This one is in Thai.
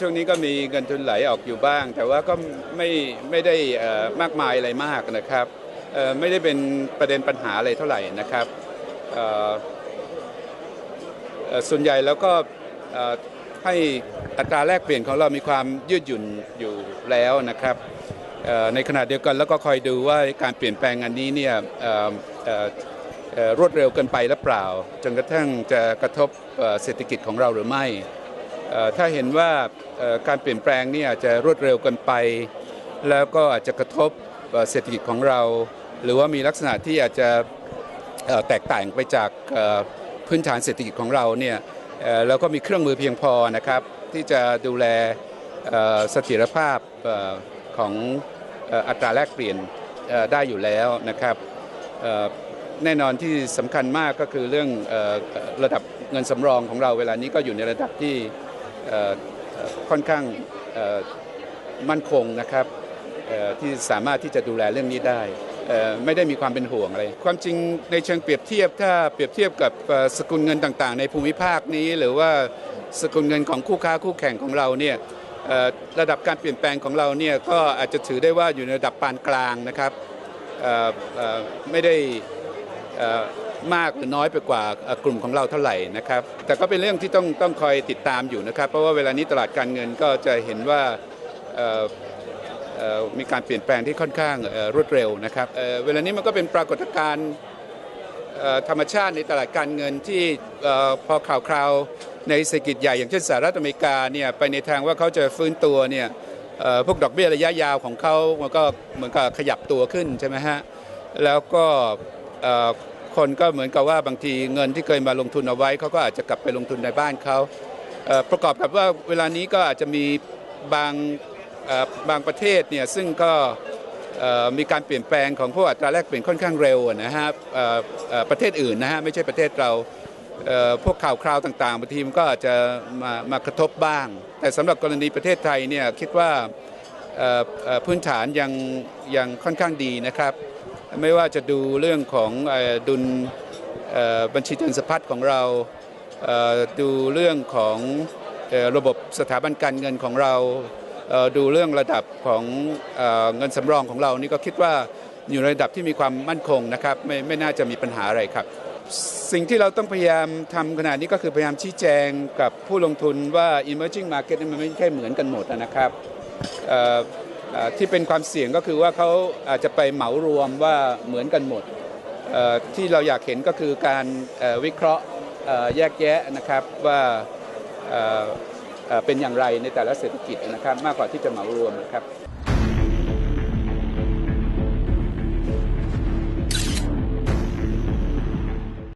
ช่วงนี้ก็มีเงินทุนไหลออกอยู่บ้าง แต่ว่าก็ไม่ไม่ได้มากมายอะไรมากนะครับไม่ได้เป็นประเด็นปัญหาอะไรเท่าไหร่นะครับส่วนใหญ่แล้วก็ให้อัตราแลกเปลี่ยนของเรามีความยืดหยุ่นอยู่แล้วนะครับในขณะเดียวกันแล้วก็คอยดูว่าการเปลี่ยนแปลงอันนี้เนี่ยรวดเร็วเกินไปหรือเปล่า จนกระทั่งจะกระทบเศรษฐกิจของเราหรือไม่ถ้าเห็นว่า การเปลี่ยนแปลงนี่อาจจะรวดเร็วเกินไป แล้วก็อาจจะกระทบเศรษฐกิจของเรา หรือว่ามีลักษณะที่อาจจะแตกต่างไปจากพื้นฐานเศรษฐกิจของเราเนี่ยเอ่อแล้วก็มีเครื่องมือเพียงพอนะครับ ที่จะดูแลเสถียรภาพของอัตราแลกเปลี่ยนได้อยู่แล้วนะครับแน่นอนที่สำคัญมากก็คือเรื่องระดับเงินสำรองของเราเวลานี้ก็อยู่ในระดับที่ ค่อนข้างมั่นคงนะครับที่สามารถที่จะดูแลเรื่องนี้ได้ไม่ได้มีความเป็นห่วงอะไร ความจริงในเชิงเปรียบเทียบ ถ้าเปรียบเทียบกับสกุลเงินต่างๆ ในภูมิภาคนี้ หรือว่าสกุลเงินของคู่ค้าคู่แข่งของเราเนี่ยระดับการเปลี่ยนแปลงของเราเนี่ยก็อาจจะถือได้ว่าอยู่ในระดับปานกลางนะครับไม่ได้ มากหรือน้อยไปกว่ากลุ่มของเราเท่าไหร่นะครับ แต่ก็เป็นเรื่องที่ต้องต้องคอยติดตามอยู่นะครับ เพราะว่าเวลานี้ตลาดการเงินก็จะเห็นว่ามีการเปลี่ยนแปลงที่ค่อนข้างรวดเร็วนะครับเวลานี้มันก็เป็นปรากฏการณ์ธรรมชาติในตลาดการเงินที่พอข่าวคราวในเศรษฐกิจใหญ่อย่างเช่นสหรัฐอเมริกาเนี่ยไปในทางว่าเขาจะฟื้นตัวเนี่ยพวกดอกเบี้ยระยะยาวของเขามันก็เหมือนกับขยับตัวขึ้นใช่ไหมฮะแล้วก็ คนก็เหมือนกับว่าบางทีเงินที่เคยมาลงทุนเอาไว้เขาก็อาจจะกลับไปลงทุนในบ้านเขาประกอบกับว่าเวลานี้ก็อาจจะมีบางบางประเทศเนี่ยซึ่งก็มีการเปลี่ยนแปลงของพวกอัตราแลกเปลี่ยนค่อนข้างเร็วนะฮะเอ่อเอ่อประเทศอื่นนะฮะไม่ใช่ประเทศเราพวกข่าวคราวต่างๆบางทีมันก็อาจจะมามากระทบบ้าง แต่สำหรับกรณีประเทศไทยเนี่ยคิดว่าพื้นฐานยังยังค่อนข้างดีนะครับ ไม่ว่าจะดูเรื่องของอดุลบัญชีทุนสะพัดของเราดูเรื่องของระบบสถาบันการเงินของเราดูเรื่องระดับของเงินสำรองของเรานี่ก็คิดว่าอยู่ในระดับที่มีความมั่นคงนะครับไม่ไม่น่าจะมีปัญหาอะไรครับ สิ่งที่เราต้องพยายามทำขณะนี้ก็คือพยายามชี้แจงกับผู้ลงทุนว่า emerging market มันไม่ใช่เหมือนกันหมดนะครับ ที่เป็นความเสี่ยงก็คือว่าเขาอาจจะไปเหมารวมว่าเหมือนกันหมดที่เราอยากเห็นก็คือการวิเคราะห์แยกแยะนะครับว่าเอ่อเอ่อเป็นอย่างไรในแต่ละเศรษฐกิจนะครับ มากกว่าที่จะเหมารวมนะครับ